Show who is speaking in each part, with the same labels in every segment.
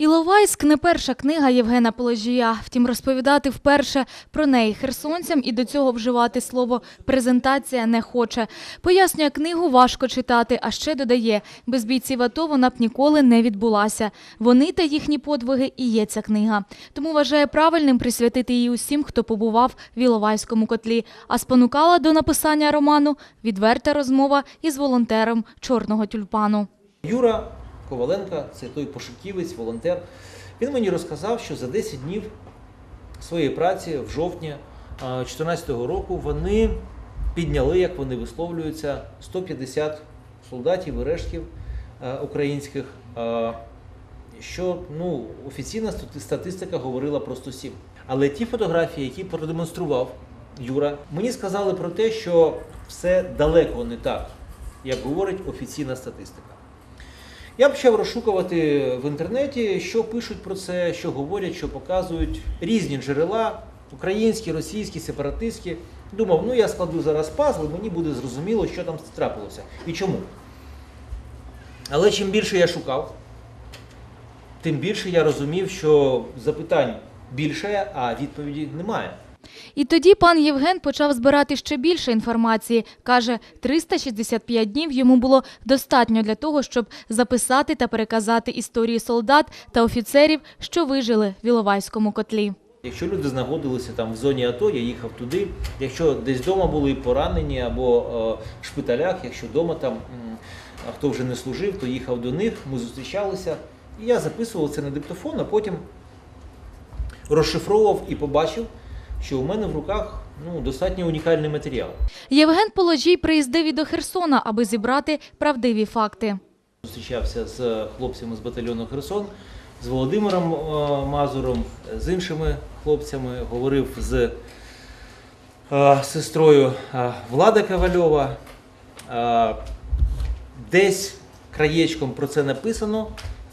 Speaker 1: Іловайськ не перша книга Євгена Положія. Втім, розповідати вперше про неї херсонцям і до цього вживати слово презентація не хоче. Пояснює, книгу важко читати, а ще додає, без бійців АТО вона б ніколи не відбулася. Вони та їхні подвиги і є ця книга. Тому вважає правильним присвятити її усім, хто побував в Іловайському котлі. А спонукала до написання роману відверта розмова із волонтером чорного тюльпану.
Speaker 2: Юра Коваленка, це той пошуківець, волонтер. Він мені розказав, що за 10 днів своєї праці в жовтні 2014 року вони підняли, як вони висловлюються, 150 солдатів і рештів е, українських. Що ну, офіційна статистика говорила про 107. Але ті фотографії, які продемонстрував Юра, мені сказали про те, що все далеко не так, як говорить офіційна статистика. Я почав розшукувати в інтернеті, що пишуть про це, що говорять, що показують різні джерела, українські, російські, сепаратистські. Думав, ну я складу зараз пазл, мені буде зрозуміло, що там трапилося і чому. Але чим більше я шукав, тим більше я розумів, що запитань більше, а відповіді немає.
Speaker 1: І тоді пан Євген почав збирати ще більше інформації. Каже, 365 днів йому було достатньо для того, щоб записати та переказати історії солдат та офіцерів, що вижили в Іловайському котлі.
Speaker 2: Якщо люди знаходилися там в зоні АТО, я їхав туди. Якщо десь вдома були поранені або е, в шпиталях, якщо вдома там а хто вже не служив, то їхав до них, ми зустрічалися. І я записував це на диктофон, а потім розшифровував і побачив, що у мене в руках ну, достатньо унікальний матеріал.
Speaker 1: Євген Положій приїздив і до Херсона, аби зібрати правдиві факти.
Speaker 2: Зустрічався з хлопцями з батальйону Херсон, з Володимиром е, Мазуром, з іншими хлопцями, говорив з е, сестрою е, Влада Ковальова. Е, Десь краєчком про це написано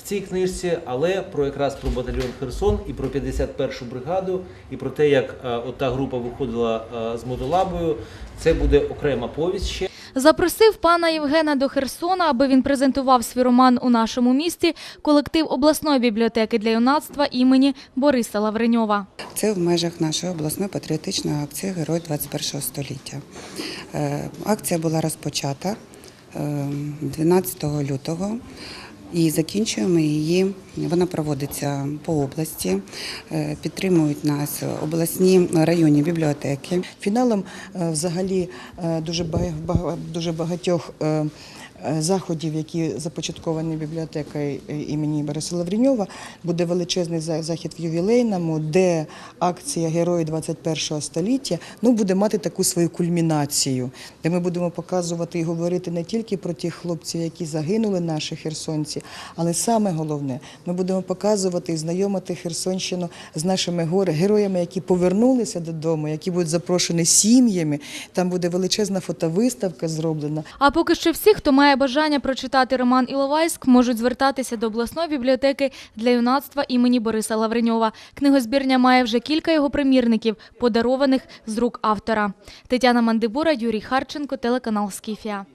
Speaker 2: цій книжці, але про якраз про батальйон Херсон і про 51-шу бригаду, і про те, як е, ота група виходила е, з мотолабою, це буде окрема повість ще.
Speaker 1: Запросив пана Євгена до Херсона, аби він презентував свій роман у нашому місті колектив обласної бібліотеки для юнацтва імені Бориса Лавреньова.
Speaker 3: Це в межах нашої обласної патріотичної акції Герой 21 століття. Е, Акція була розпочата е, 12 лютого. І закінчуємо її. Вона проводиться по області. Е, Підтримують нас обласні районні бібліотеки.
Speaker 4: Фіналом е, взагалі е, дуже бага- бага- дуже багатьох заходів, які започатковані бібліотекою е, імені Бориса Лавріньова, буде величезний захід в ювілейному, де акція Герої 21 століття ну, буде мати таку свою кульмінацію, де ми будемо показувати і говорити не тільки про тих хлопців, які загинули, наші херсонці, але саме головне, ми будемо показувати і знайомити Херсонщину з нашими горе- героями, які повернулися додому, які будуть запрошені сім'ями. Там буде величезна фотовиставка зроблена.
Speaker 1: А поки що всі, хто має бажання прочитати роман Іловайськ, можуть звертатися до обласної бібліотеки для юнацтва імені Бориса Лавреньова. Книгозбірня має вже кілька його примірників, подарованих з рук автора. Тетяна Мандибура, Юрій Харченко, телеканал Скіфія.